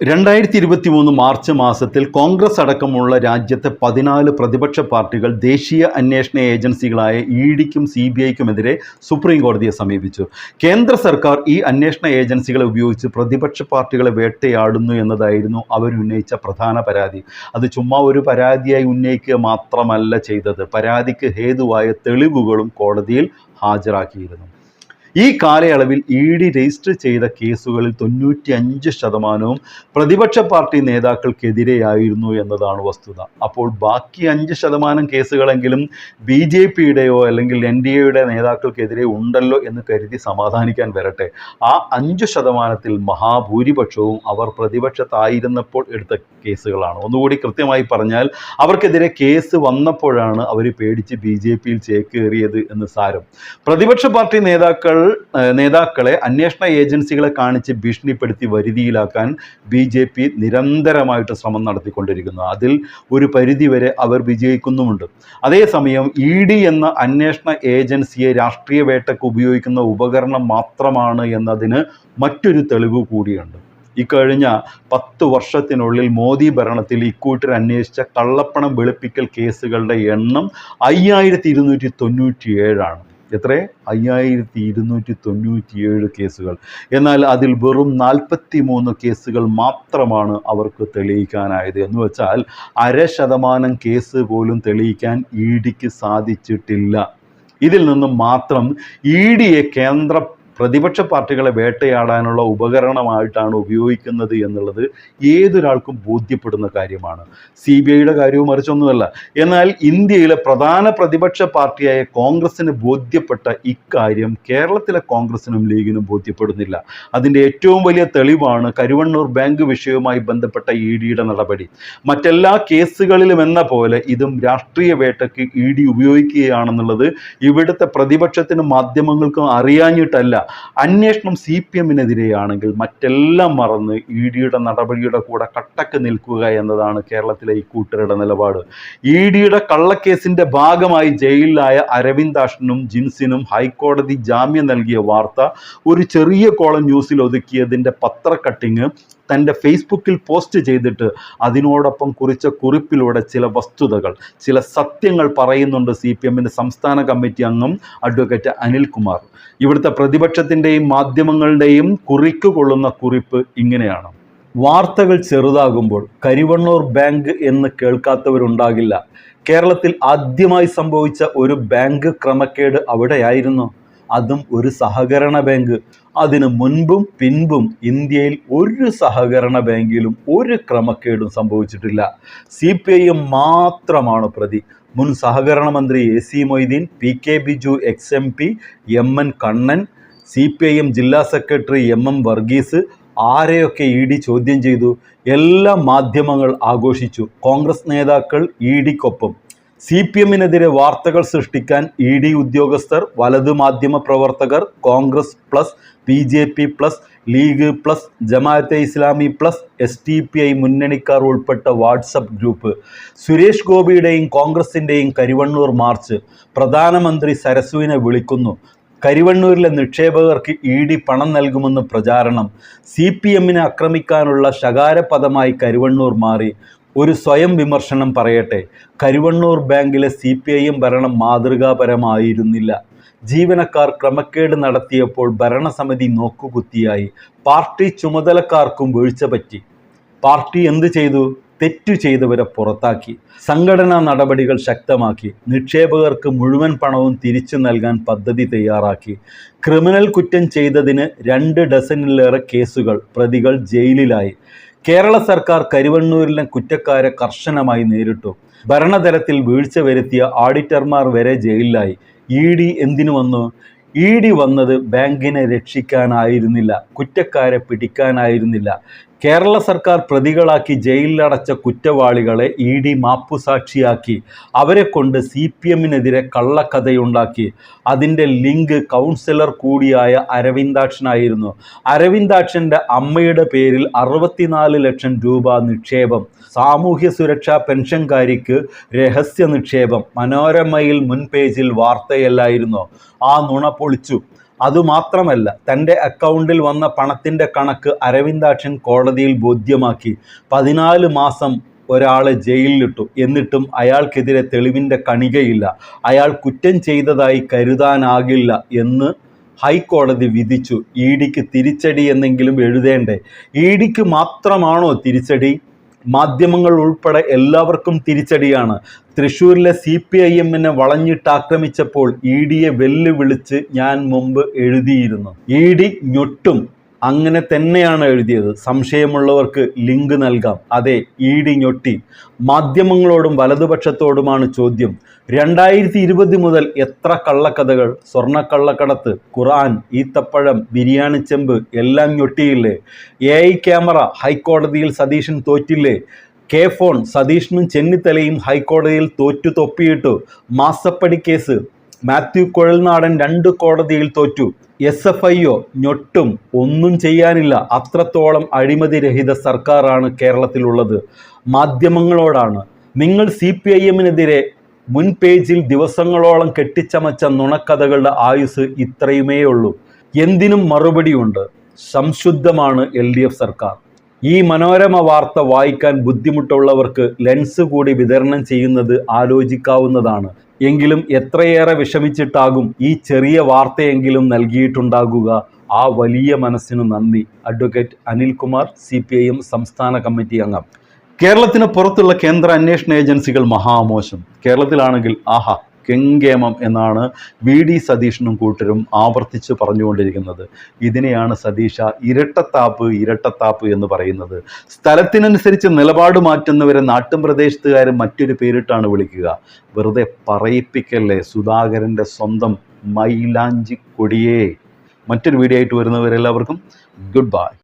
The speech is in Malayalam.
രണ്ടായിരത്തി ഇരുപത്തി മൂന്ന് മാർച്ച് മാസത്തിൽ കോൺഗ്രസ് അടക്കമുള്ള രാജ്യത്തെ പതിനാല് പ്രതിപക്ഷ പാർട്ടികൾ ദേശീയ അന്വേഷണ ഏജൻസികളായ ഇ ഡിക്കും സി ബി ഐക്കുമെതിരെ സുപ്രീം കോടതിയെ സമീപിച്ചു. കേന്ദ്ര സർക്കാർ ഈ അന്വേഷണ ഏജൻസികളെ ഉപയോഗിച്ച് പ്രതിപക്ഷ പാർട്ടികളെ വേട്ടയാടുന്നു എന്നതായിരുന്നു അവരുന്നയിച്ച പ്രധാന പരാതി. അത് ചുമ്മാ ഒരു പരാതിയായി ഉന്നയിക്കുക മാത്രമല്ല ചെയ്തത്. പരാതിക്ക് ഹേതുവായ തെളിവുകളും കോടതിയിൽ ഹാജരാക്കിയിരുന്നു. ഈ കാലയളവിൽ ഇ ഡി രജിസ്റ്റർ ചെയ്ത കേസുകളിൽ തൊണ്ണൂറ്റി അഞ്ച് ശതമാനവും പ്രതിപക്ഷ പാർട്ടി നേതാക്കൾക്കെതിരെയായിരുന്നു എന്നതാണ് വസ്തുത. അപ്പോൾ ബാക്കി അഞ്ച് ശതമാനം കേസുകളെങ്കിലും ബി ജെ പിയുടെയോ അല്ലെങ്കിൽ എൻ ഡി എയുടെ നേതാക്കൾക്കെതിരെ ഉണ്ടല്ലോ എന്ന് കരുതി സമാധാനിക്കാൻ വരട്ടെ. ആ അഞ്ച് ശതമാനത്തിൽ മഹാഭൂരിപക്ഷവും അവർ പ്രതിപക്ഷത്തായിരുന്നപ്പോൾ എടുത്ത കേസുകളാണ്. ഒന്നുകൂടി കൃത്യമായി പറഞ്ഞാൽ അവർക്കെതിരെ കേസ് വന്നപ്പോഴാണ് അവർ പേടിച്ച് ബി ജെ പിയിൽ ചേക്കേറിയത് എന്ന് സാരം. പ്രതിപക്ഷ പാർട്ടി നേതാക്കൾ നേതാക്കളെ അന്വേഷണ ഏജൻസികളെ കാണിച്ച് ഭീഷണിപ്പെടുത്തി വരുതിയിലാക്കാൻ ബി ജെ പി നിരന്തരമായിട്ട് ശ്രമം നടത്തിക്കൊണ്ടിരിക്കുന്നു. അതിൽ ഒരു പരിധിവരെ അവർ വിജയിക്കുന്നുമുണ്ട്. അതേസമയം ഇ ഡി എന്ന അന്വേഷണ ഏജൻസിയെ രാഷ്ട്രീയ വേട്ടയ്ക്ക് ഉപയോഗിക്കുന്ന ഉപകരണം മാത്രമാണ് എന്നതിന് മറ്റൊരു തെളിവ് കൂടിയുണ്ട്. ഇക്കഴിഞ്ഞ പത്ത് വർഷത്തിനുള്ളിൽ മോദി ഭരണത്തിൽ ഇക്കൂട്ടർ അന്വേഷിച്ച കള്ളപ്പണം വെളുപ്പിക്കൽ കേസുകളുടെ എണ്ണം അയ്യായിരത്തി ഇരുന്നൂറ്റി തൊണ്ണൂറ്റി ഏഴാണ് എത്ര? അയ്യായിരത്തി ഇരുന്നൂറ്റി തൊണ്ണൂറ്റിയേഴ് കേസുകൾ. എന്നാൽ അതിൽ വെറും നാൽപ്പത്തി മൂന്ന് കേസുകൾ മാത്രമാണ് അവർക്ക് തെളിയിക്കാനായത്. എന്ന് വെച്ചാൽ അര ശതമാനം കേസ് പോലും തെളിയിക്കാൻ ഇ ഡിക്ക് സാധിച്ചിട്ടില്ല. ഇതിൽ നിന്നും മാത്രം ഇ ഡിയെ കേന്ദ്ര പ്രതിപക്ഷ പാർട്ടികളെ വേട്ടയാടാനുള്ള ഉപകരണമായിട്ടാണ് ഉപയോഗിക്കുന്നത് എന്നുള്ളത് ഏതൊരാൾക്കും ബോധ്യപ്പെടുന്ന കാര്യമാണ്. സി ബി ഐയുടെ കാര്യവും മറിച്ചൊന്നുമല്ല. എന്നാൽ ഇന്ത്യയിലെ പ്രധാന പ്രതിപക്ഷ പാർട്ടിയായ കോൺഗ്രസിന് ബോധ്യപ്പെട്ട ഇക്കാര്യം കേരളത്തിലെ കോൺഗ്രസിനും ലീഗിനും ബോധ്യപ്പെടുന്നില്ല. അതിന്റെ ഏറ്റവും വലിയ തെളിവാണ് കരുവണ്ണൂർ ബാങ്ക് വിഷയവുമായി ബന്ധപ്പെട്ട ഇ ഡിയുടെ നടപടി. മറ്റെല്ലാ കേസുകളിലും എന്ന പോലെ ഇതും രാഷ്ട്രീയ വേട്ടയ്ക്ക് ഇ ഡി ഉപയോഗിക്കുകയാണെന്നുള്ളത് ഇവിടുത്തെ പ്രതിപക്ഷത്തിനും മാധ്യമങ്ങൾക്കും അറിയാഞ്ഞിട്ടല്ല. അന്വേഷണം സി പി എമ്മിനെതിരെയാണെങ്കിൽ മറ്റെല്ലാം മറന്ന് ഇ ഡിയുടെ നടപടിയുടെ കൂടെ കട്ടക്ക് നിൽക്കുക എന്നതാണ് കേരളത്തിലെ ഈ കൂട്ടരുടെ നിലപാട്. ഇ ഡിയുടെ കള്ളക്കേസിന്റെ ഭാഗമായി ജയിലിലായ അരവിന്ദാഷനും ജിൻസിനും ഹൈക്കോടതി ജാമ്യം നൽകിയ വാർത്ത ഒരു ചെറിയ കോളം ന്യൂസിൽ ഒതുക്കിയതിന്റെ പത്ര കട്ടിങ് തന്റെ ഫേസ്ബുക്കിൽ പോസ്റ്റ് ചെയ്തിട്ട് അതിനോടൊപ്പം കുറിച്ച കുറിപ്പിലൂടെ ചില വസ്തുതകൾ ചില സത്യങ്ങൾ പറയുന്നുണ്ട് സി പി എമ്മിന്റെ സംസ്ഥാന കമ്മിറ്റി അംഗം അഡ്വക്കേറ്റ് അനിൽകുമാർ. ഇവിടുത്തെ പ്രതിപക്ഷത്തിന്റെയും മാധ്യമങ്ങളുടെയും കുറിക്ക് കൊള്ളുന്ന കുറിപ്പ് ഇങ്ങനെയാണ്. വാർത്തകൾ ചെറുതാകുമ്പോൾ കരിവണ്ണൂർ ബാങ്ക് എന്ന് കേൾക്കാത്തവരുണ്ടാകില്ല. കേരളത്തിൽ ആദ്യമായി സംഭവിച്ച ഒരു ബാങ്ക് ക്രമക്കേട് അവിടെയായിരുന്നു. അതും ഒരു സഹകരണ ബാങ്ക്. അതിന് മുൻപും പിൻപും ഇന്ത്യയിൽ ഒരു സഹകരണ ബാങ്കിലും ഒരു ക്രമക്കേടും സംഭവിച്ചിട്ടില്ല. സി പി ഐ എം മാത്രമാണ് പ്രതി. മുൻ സഹകരണ മന്ത്രി A C Moideen P K Biju ex M P M N Kannan C P I M ജില്ലാ സെക്രട്ടറി എം എം വർഗീസ് ആരെയൊക്കെ ഇ ഡി ചോദ്യം ചെയ്തു? എല്ലാ മാധ്യമങ്ങൾ ആഘോഷിച്ചു. കോൺഗ്രസ് നേതാക്കൾ ഇ ഡിക്കൊപ്പം. സി പി എമ്മിനെതിരെ വാർത്തകൾ സൃഷ്ടിക്കാൻ ഇ ഡി ഉദ്യോഗസ്ഥർ വലതു മാധ്യമ പ്രവർത്തകർ Congress plus B J P plus League plus Jamaat-e Islami plus S T P I മുന്നണിക്കാർ ഉൾപ്പെട്ട വാട്സപ്പ് ഗ്രൂപ്പ് സുരേഷ് ഗോപിയുടെയും കോൺഗ്രസിന്റെയും കരിവണ്ണൂർ മാർച്ച് പ്രധാനമന്ത്രി സരസുവിനെ വിളിക്കുന്നു. കരിവണ്ണൂരിലെ നിക്ഷേപകർക്ക് ഇ ഡി പണം നൽകുമെന്ന് പ്രചാരണം സി പി എമ്മിനെ ആക്രമിക്കാനുള്ള ശകാരപദമായി കരുവണ്ണൂർ മാറി ഒരു സ്വയം വിമർശനം പറയട്ടെ. കരുവണ്ണൂർ ബാങ്കിലെ സി പി ഐ എം ഭരണം മാതൃകാപരമായിരുന്നില്ല. ജീവനക്കാർ ക്രമക്കേട് നടത്തിയപ്പോൾ ഭരണസമിതി നോക്കുകുത്തിയായി. പാർട്ടി ചുമതലക്കാർക്കും വീഴ്ച പറ്റി. പാർട്ടി എന്ത് ചെയ്തു? തെറ്റു ചെയ്തവരെ പുറത്താക്കി. സംഘടനാ നടപടികൾ ശക്തമാക്കി. നിക്ഷേപകർക്ക് മുഴുവൻ പണവും തിരിച്ചു നൽകാൻ പദ്ധതി തയ്യാറാക്കി. ക്രിമിനൽ കുറ്റം ചെയ്തതിന് രണ്ട് ഡസനിലേറെ കേസുകൾ പ്രതികൾ ജയിലിലായി. കേരള സർക്കാർ കരുവണ്ണൂരിലെ കുറ്റക്കാരെ കർശനമായി നേരിട്ടു. ഭരണതലത്തിൽ വീഴ്ച വരുത്തിയ ഓഡിറ്റർമാർ വരെ ജയിലിലായി. ഇ ഡി എന്തിനു വന്നു? ഇ ഡി വന്നത് ബാങ്കിനെ രക്ഷിക്കാനായിരുന്നില്ല. കുറ്റക്കാരെ പിടിക്കാനായിരുന്നില്ല. കേരള സർക്കാർ പ്രതികളാക്കി ജയിലിലടച്ച കുറ്റവാളികളെ ഇ ഡി മാപ്പുസാക്ഷിയാക്കി. അവരെ കൊണ്ട് സി പി എമ്മിനെതിരെ കള്ളക്കഥയുണ്ടാക്കി. അതിന്റെ ലിങ്ക് കൗൺസിലർ കൂടിയായ അരവിന്ദാക്ഷനായിരുന്നു. അരവിന്ദാക്ഷന്റെ അമ്മയുടെ പേരിൽ അറുപത്തിനാല് ലക്ഷം രൂപ നിക്ഷേപം. സാമൂഹ്യ സുരക്ഷാ പെൻഷൻകാരിക്ക് രഹസ്യ നിക്ഷേപം മനോരമയിൽ മുൻ പേജിൽ വാർത്തയല്ലായിരുന്നു. ആ നുണ പൊളിച്ചു. അതുമാത്രമല്ല തന്റെ അക്കൗണ്ടിൽ വന്ന പണത്തിന്റെ കണക്ക് അരവിന്ദാക്ഷൻ കോടതിയിൽ ബോധ്യമാക്കി. പതിനാല് മാസം ഒരാളെ ജയിലിലിട്ടു. എന്നിട്ടും അയാൾക്കെതിരെ തെളിവിന്റെ കണികയില്ല. അയാൾ കുറ്റം ചെയ്തതായി കരുതാനാകില്ല എന്ന് ഹൈക്കോടതി വിധിച്ചു. ഇ ഡിക്ക് തിരിച്ചടി എന്നെങ്കിലും എഴുതേണ്ടേ? ഇ ഡിക്ക് മാത്രമാണോ തിരിച്ചടി? മാധ്യമങ്ങൾ ഉൾപ്പെടെ എല്ലാവർക്കും തിരിച്ചടിയാണ്. തൃശ്ശൂരിലെ സി പി ഐ എമ്മിനെ വളഞ്ഞിട്ടാക്രമിച്ചപ്പോൾ ഇ ഡിയെ വെല്ലുവിളിച്ച് ഞാൻ മുമ്പ് എഴുതിയിരുന്നു. ഇ ഡി ഞൊട്ടും അങ്ങനെ തന്നെയാണ് എഴുതിയത്. സംശയമുള്ളവർക്ക് ലിങ്ക് നൽകാം. അതെ ഡി ഞൊട്ടി. മാധ്യമങ്ങളോടും വലതുപക്ഷത്തോടുമാണ് ചോദ്യം. രണ്ടായിരത്തി ഇരുപത് മുതൽ എത്ര കള്ളക്കഥകൾ? സ്വർണക്കള്ളക്കടത്ത് ഖുർആൻ ഈത്തപ്പഴം ബിരിയാണി ചെമ്പ് എല്ലാം ഞൊട്ടിയില്ലേ? എ ഐ ക്യാമറ ഹൈക്കോടതിയിൽ സതീശൻ തോറ്റില്ലേ? കെ ഫോൺ സതീഷിനും ചെന്നിത്തലയും ഹൈക്കോടതിയിൽ തോറ്റു തൊപ്പിയിട്ടു. മാസപ്പടി കേസ് മാത്യു കുഴൽനാടൻ രണ്ട് കോടതിയിൽ തോറ്റു. എസ് എഫ് ഐ ഒ ഞൊട്ടും ഒന്നും ചെയ്യാനില്ല. അത്രത്തോളം അഴിമതി അഴിമതിരഹിത സർക്കാരാണ് കേരളത്തിലുള്ളത്. മാധ്യമങ്ങളോടാണ്. നിങ്ങൾ സി പി ഐ എമ്മിനെതിരെ മുൻ പേജിൽ ദിവസങ്ങളോളം കെട്ടിച്ചമച്ച നുണക്കഥകളുടെ ആയുസ് ഇത്രയുമേ ഉള്ളൂ എന്തിനും മറുപടിയുണ്ട്. സംശുദ്ധമാണ് എൽ ഡി എഫ് സർക്കാർ. ഈ മനോരമ വാർത്ത വായിക്കാൻ ബുദ്ധിമുട്ടുള്ളവർക്ക് ലെൻസ് കൂടി വിതരണം ചെയ്യുന്നത് ആലോചിക്കാവുന്നതാണ്. എങ്കിലും എത്രയേറെ വിഷമിച്ചിട്ടാകും ഈ ചെറിയ വാർത്തയെങ്കിലും നൽകിയിട്ടുണ്ടാകുക. ആ വലിയ മനസ്സിനു നന്ദി. Advocate Anilkumar C P I M സംസ്ഥാന കമ്മിറ്റി അംഗം. കേരളത്തിന് പുറത്തുള്ള കേന്ദ്ര അന്വേഷണ ഏജൻസികൾ മഹാമോശം. കേരളത്തിലാണെങ്കിൽ ആഹാ കെങ്കേമം എന്നാണ് വി ഡി സതീഷിനും കൂട്ടരും ആവർത്തിച്ച് പറഞ്ഞുകൊണ്ടിരിക്കുന്നത്. ഇതിനെയാണ് സതീഷ ഇരട്ടത്താപ്പ് ഇരട്ടത്താപ്പ് എന്ന് പറയുന്നത്. സ്ഥലത്തിനനുസരിച്ച് നിലപാട് മാറ്റുന്നവരെ നാട്ടും പ്രദേശത്തുകാരും മറ്റൊരു പേരിട്ടാണ് വിളിക്കുക. വെറുതെ പറയിപ്പിക്കല്ലേ സുധാകരന്റെ സ്വന്തം മൈലാഞ്ചി കൊടിയേ മറ്റൊരു വീഡിയോ ആയിട്ട് വരുന്നവരെല്ലാവർക്കും ഗുഡ് ബൈ.